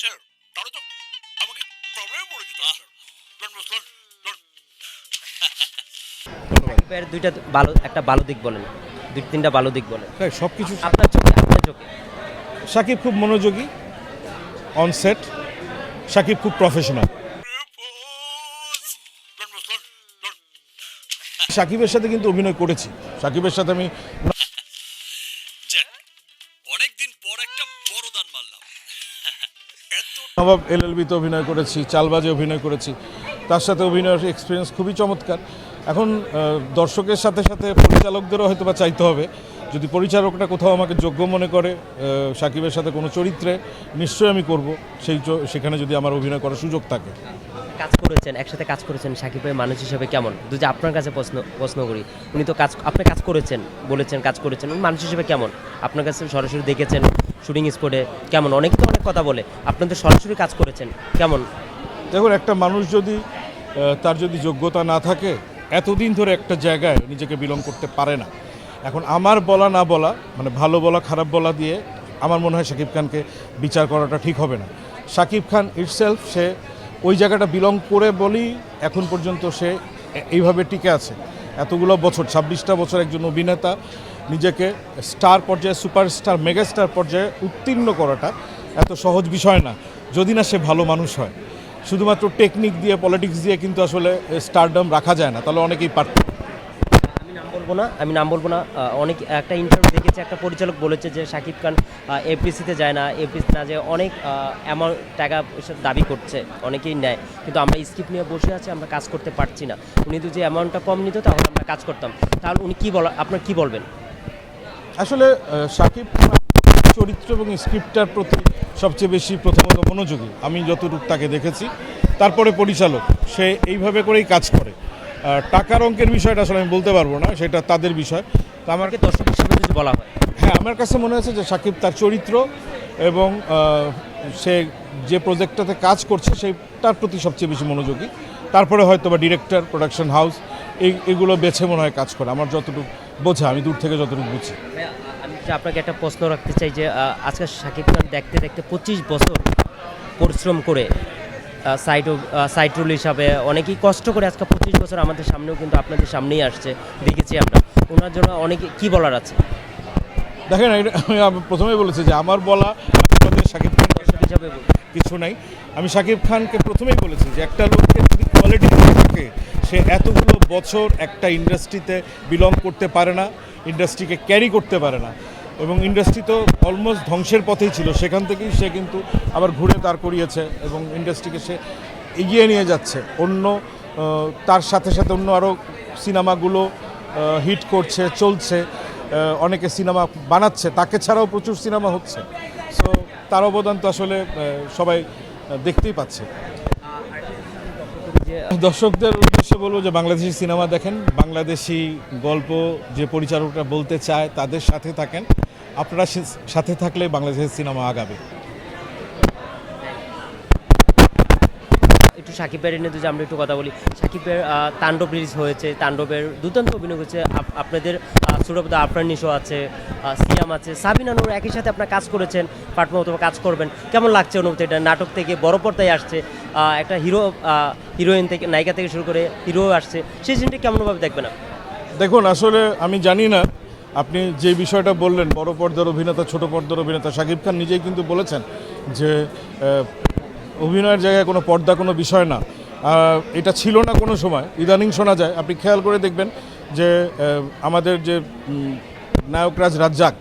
Sir তাহলে তো আমাকে প্রবলেমে পড়ে যেত স্যার দুইটা ভালো একটা ভালো দিক বলেন। দুই তিনটা ভালো দিক বলেন। তাই সব কিছু আপনার চোখে আপনার চোখে। সাকিব খুব মনোযোগী অন সেট সাকিব খুব প্রফেশনাল সাকিবের সাথে কিন্তু অভিনয় করেছি। সাকিবের সাথে আমি নবাব এলএলবিতে অভিনয় করেছি, চালবাজে অভিনয় করেছি। তার সাথে অভিনয়ের এক্সপিরিয়েন্স খুবই চমৎকার। এখন দর্শকের সাথে সাথে পরিচালকদেরও হয়তো বা চাইতে হবে। যদি পরিচালকটা কোথাও আমাকে যোগ্য মনে করে সাকিবের সাথে কোনো চরিত্রে, নিশ্চয়ই আমি করব। সেই সেখানে যদি আমার অভিনয় করার সুযোগ থাকে। কাজ করেছেন, একসাথে কাজ করেছেন সাকিবের মানুষ হিসেবে কেমন? যদি আপনার কাছে প্রশ্ন প্রশ্ন করি। উনি তো কাজ, আপনি কাজ করেছেন, বলেছেন কাজ করেছেন। মানুষ হিসেবে কেমন? আপনার কাছে সরাসরি দেখেছেন শুটিং স্পটে কেমন? অনেকে তো কথা বলে। আপনি তো সরাসরি কাজ করেছেন। কেমন? দেখুন, একটা মানুষ যদি তার যদি যোগ্যতা না থাকে, এতদিন ধরে একটা জায়গায় নিজেকে বিলং করতে পারে না। এখন আমার বলা না বলা মানে ভালো বলা, খারাপ বলা দিয়ে আমার মনে হয় শাকিব খানকে বিচার করাটা ঠিক হবে না। শাকিব খান ইটসেলফ সে ওই জায়গাটা বিলং করে বলেই এখন পর্যন্ত সে এইভাবে টিকে আছে। এতগুলো বছর, ছাব্বিশটা বছর একজন অভিনেতা, নিজেকে স্টার পর্যায়ে সুপারস্টার মেগাস্টার পর্যায়ে উত্তীর্ণ করাটা এত সহজ বিষয় না। যদি না সে ভালো মানুষ হয়। শুধুমাত্র টেকনিক দিয়ে পলিটিক্স দিয়ে কিন্তু আসলে স্টারডম রাখা যায় না। তাহলে অনেকেই পারত আমি নাম বলব না আমি নাম বলব না। অনেক একটা ইন্টারভিউ দেখেছি একটা পরিচালক বলেছে যে শাকিব খান এফপিসিতে যায় না। এফপিসি না যে অনেক অ্যামাউন্ট টাকা পয়সা দাবি করছে অনেকেই নেয়। কিন্তু আমরা স্কিপ নিয়ে বসে আছি আমরা কাজ করতে পারছি না। উনি যদি অ্যামাউন্টটা কম নিত তাহলে আমরা কাজ করতাম। তাহলে উনি কী বলা আপনার কী বলবেন? আসলে শাকিব চরিত্র এবং স্ক্রিপ্টটার প্রতি সবচেয়ে বেশি প্রথমত মনোযোগী। আমি যতটুকু তাকে দেখেছি তারপরে পরিচালক সে এইভাবে করেই কাজ করে। আর টাকার অঙ্কের বিষয়টা আসলে আমি বলতে পারব না সেটা তাদের বিষয়। তো আমার আমাকে দর্শক হিসেবে যদি বলা হয়। হ্যাঁ আমার কাছে মনে হচ্ছে যে সাকিব তার চরিত্র এবং সে যে প্রজেক্টটাতে কাজ করছে সেইটার প্রতি সবচেয়ে বেশি মনোযোগী। তারপরে হয়তো বা ডিরেক্টর প্রোডাকশন হাউস এই এগুলো বেছে মনে হয় কাজ করে। আমার যতটুকু বোঝা আমি দূর থেকে যতটুকু বুঝি। আমি যে আপনাকে একটা প্রশ্ন রাখতে চাই যে আহ, আজকে শাকিব খান দেখতে দেখতে পঁচিশ বছর পরিশ্রম করে সাইড সাইড রোল হিসাবে অনেকেই কষ্ট করে আজকে পঁচিশ বছর আমাদের সামনেও কিন্তু আপনাদের সামনেই আসছে দেখেছি আমরা। ওনার জন্য অনেকে কি বলার আছে? দেখেন আমি প্রথমেই বলেছি যে আমার বলা সাকিব খান হিসাবে কিছু নাই। আমি সাকিব খানকে প্রথমেই বলেছি যে একটা লোকের যদি কোয়ালিটি থাকে সে এতগুলো বছর একটা ইন্ডাস্ট্রিতে বিলং করতে পারে না ইন্ডাস্ট্রিকে ক্যারি করতে পারে না এবং ইন্ডাস্ট্রি তো অলমোস্ট ধ্বংসের পথেই ছিল। সেখান থেকেই সে কিন্তু আবার ঘুরে দাঁড় করিয়েছে এবং ইন্ডাস্ট্রিকে সে এগিয়ে নিয়ে যাচ্ছে। অন্য তার সাথে সাথে অন্য আরও সিনেমাগুলো হিট করছে চলছে অনেকে সিনেমা বানাচ্ছে তাকে ছাড়াও প্রচুর সিনেমা হচ্ছে। সো তার অবদান তো আসলে সবাই দেখতেই পাচ্ছে। দর্শকদের উদ্দেশ্যে বলব যে বাংলাদেশি সিনেমা দেখেন, বাংলাদেশি গল্প যে পরিচালকরা বলতে চায় তাদের সাথে থাকেন। আপনারা সাথে থাকলে বাংলাদেশের সিনেমা আগাবে। সাকিবের নিয়ে যদি আমরা একটু কথা বলি সাকিবের তাণ্ডব রিলিজ হয়েছে, তাণ্ডবের দুর্দান্ত অভিনয় হয়েছে আপ- আপনাদের সুরভদ, আফরান নিশো আছে সিয়াম আছে, সাবিনা নূর একই সাথে আপনার কাজ করেছেন মতো কাজ করবেন। কেমন লাগছে অনুভূতি এটা? নাটক থেকে বড় পর্দায় আসছে একটা হিরো হিরোইন থেকে, নায়িকা থেকে শুরু করে হিরো আসছে। সেই জিনিসটা কেমনভাবে দেখবেন? দেখুন, আসলে আমি জানি না, আপনি যে বিষয়টা বললেন, বড় পর্দার অভিনেতা, ছোট পর্দার অভিনেতা শাকিব খান নিজেই কিন্তু বলেছেন যে অভিনয়ের জায়গায় কোনো পর্দা, কোনো বিষয় না। এটা ছিল না কোনো সময়। ইদানিং শোনা যায়। আপনি খেয়াল করে দেখবেন যে আমাদের যে নায়করাজ রাজ্জাক,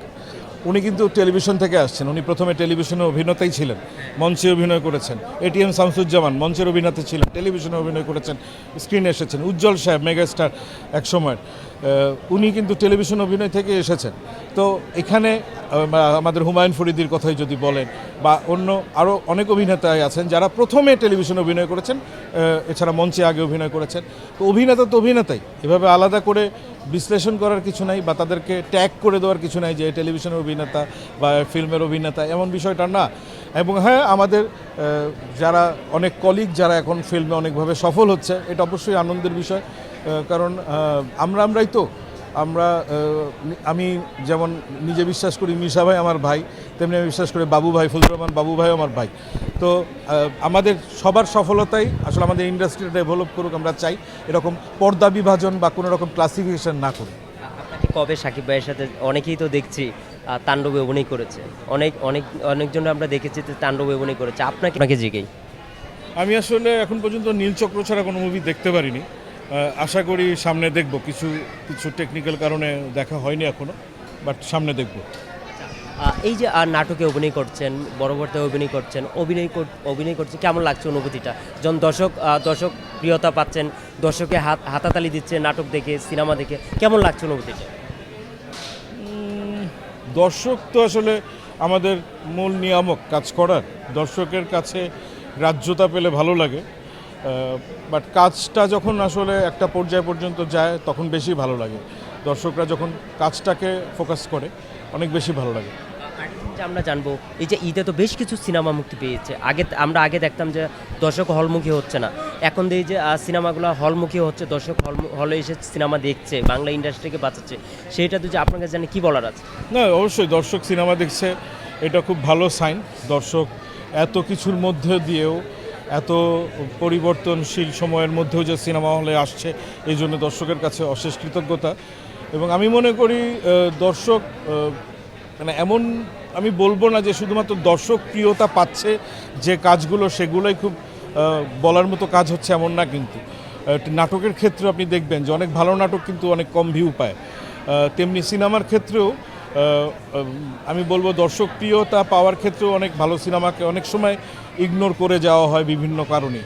উনি কিন্তু টেলিভিশন থেকে আসছেন। উনি প্রথমে টেলিভিশনে অভিনেতাই ছিলেন, মঞ্চে অভিনয় করেছেন। এটিএম শামসুজ্জামান মঞ্চের অভিনেতা ছিলেন, টেলিভিশনে অভিনয় করেছেন, স্ক্রিনে এসেছেন। উজ্জ্বল সাহেব, মেগাস্টার, এক সময় উনি কিন্তু টেলিভিশন অভিনয় থেকে এসেছেন। তো এখানে আমাদের হুমায়ুন ফরিদির কথাই যদি বলেন, বা অন্য আরও অনেক অভিনেতাই আছেন যারা প্রথমে টেলিভিশন অভিনয় করেছেন এছাড়া মঞ্চে আগে অভিনয় করেছেন। তো অভিনেতা তো অভিনেতাই, এভাবে আলাদা করে বিশ্লেষণ করার কিছু নাই, বা তাদেরকে ট্যাগ করে দেওয়ার কিছু নাই যে টেলিভিশনের অভিনেতা বা ফিল্মের অভিনেতা, এমন বিষয়টা না। এবং হ্যাঁ আমাদের যারা অনেক কলিগ যারা এখন ফিল্মে অনেকভাবে সফল হচ্ছে, এটা অবশ্যই আনন্দের বিষয়। কারণ আমরা আমরাই তো। আমরা আমি যেমন নিজে বিশ্বাস করি মিশা ভাই আমার ভাই তেমনি আমি বিশ্বাস করি বাবু ভাই ফজলুর রহমান বাবু ভাই আমার ভাই। তো আমাদের সবার সফলতাই আসলে আমাদের ইন্ডাস্ট্রি ডেভেলপ করুক আমরা চাই এরকম পর্দা বিভাজন বা কোনো রকম ক্লাসিফিকেশন না করি আপনাকে কবে সাকিব ভাইয়ের সাথে অনেকেই তো দেখছি তাণ্ডবে অভিনয় করেছে। অনেক অনেক অনেকজন আমরা দেখেছি যে তাণ্ডবে অভিনয় করেছে। আপনাকে আপনাকে জিগেই। আমি আসলে এখন পর্যন্ত নীলচক্র ছাড়া কোনো মুভি দেখতে পারিনি। আশা করি সামনে দেখব। কিছু কিছু টেকনিক্যাল কারণে দেখা হয়নি এখনও বাট সামনে দেখব। এই যে আর নাটকে অভিনয় করছেন বড় পর্দায় অভিনয় করছেন অভিনয় কর- অভিনয় করছে কেমন লাগছে অনুভূতিটা? যখন দর্শক দর্শক প্রিয়তা পাচ্ছেন দর্শকে হাত হাতাতালি দিচ্ছে নাটক দেখে সিনেমা দেখে কেমন লাগছে অনুভূতিটা? দর্শক তো আসলে আমাদের মূল নিয়ামক কাজ করার। দর্শকের কাছে গ্রাহ্যতা পেলে ভালো লাগে। বাট কাজটা যখন আসলে একটা পর্যায় পর্যন্ত যায় তখন বেশি ভালো লাগে। দর্শকরা যখন কাজটাকে ফোকাস করে অনেক বেশি ভালো লাগে। আমরা জানব এই যে ঈদে তো বেশ কিছু সিনেমা মুক্তি পেয়েছে। আগে আমরা আগে দেখতাম যে দর্শক হলমুখী হচ্ছে না। এখন দিয়ে যে সিনেমাগুলো হলমুখী হচ্ছে দর্শক হল হলে এসে সিনেমা দেখছে বাংলা ইন্ডাস্ট্রিকে বাঁচাচ্ছে। সেইটা তো যে আপনার কাছে জানি কী বলার আছে? না অবশ্যই দর্শক সিনেমা দেখছে এটা খুব ভালো সাইন দর্শক এত কিছুর মধ্যে দিয়েও এত পরিবর্তনশীল সময়ের মধ্যেও যে সিনেমা হলে আসছে, এই জন্য দর্শকের কাছে অশেষ কৃতজ্ঞতা। এবং আমি মনে করি দর্শক মানে এমন আমি বলব না যে শুধুমাত্র দর্শক প্রিয়তা পাচ্ছে যে কাজগুলো, সেগুলোই খুব বলার মতো কাজ হচ্ছে এমন না কিন্তু। নাটকের ক্ষেত্রে আপনি দেখবেন যে অনেক ভালো নাটক কিন্তু অনেক কম ভিউ পায়। তেমনি সিনেমার ক্ষেত্রেও আমি বলব দর্শক প্রিয়তা পাওয়ার ক্ষেত্রেও অনেক ভালো সিনেমাকে অনেক সময় ইগনোর করে যাওয়া হয় বিভিন্ন কারণে।